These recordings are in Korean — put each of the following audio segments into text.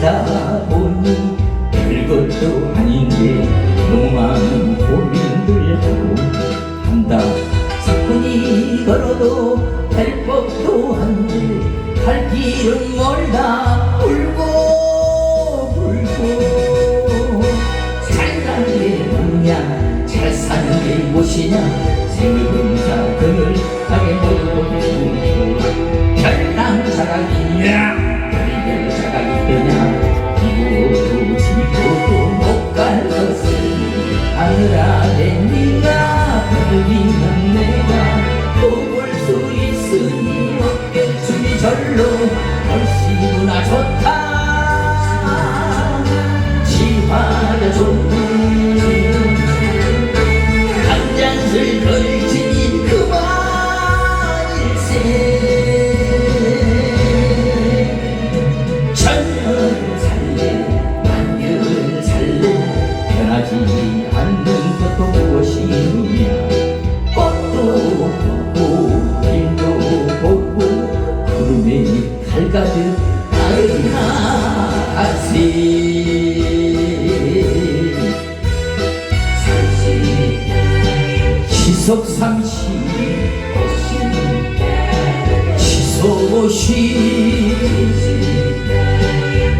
살다 보니 별것도 아닌게 너무 많은 고민들 하고 한다. 사뿐히 걸어도 할 법도 한데 갈 길은 멀다. 아래 네가 부르기는 내가 보볼 수 있으니 어깨춤이 절로 얼씨구나 좋다. 지화가 좋네 가듯 나른하세 시속삼시 시속오시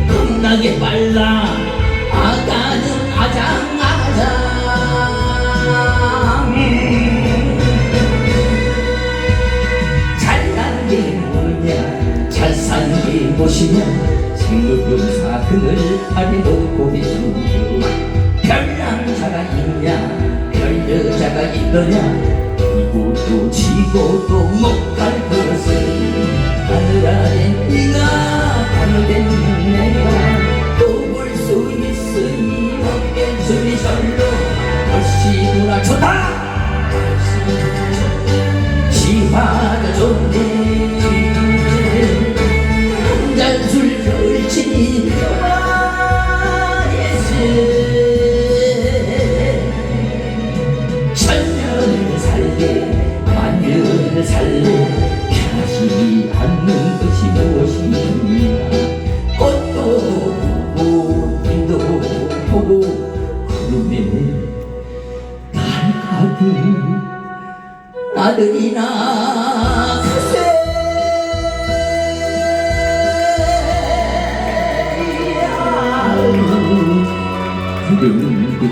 겁나게 빨라 무엇이냐 생각용사 그늘 아래 놓고 계시오 별남자가 있냐 별 여자가 있더냐 이고도 지고도 못 갈 것을 하늘 아래 네가 하늘된 내가 도볼 수 있으니 어깨춤이 절로 얼씨구나 좋다 지화가 좋네 나들이나 가세. 두근두근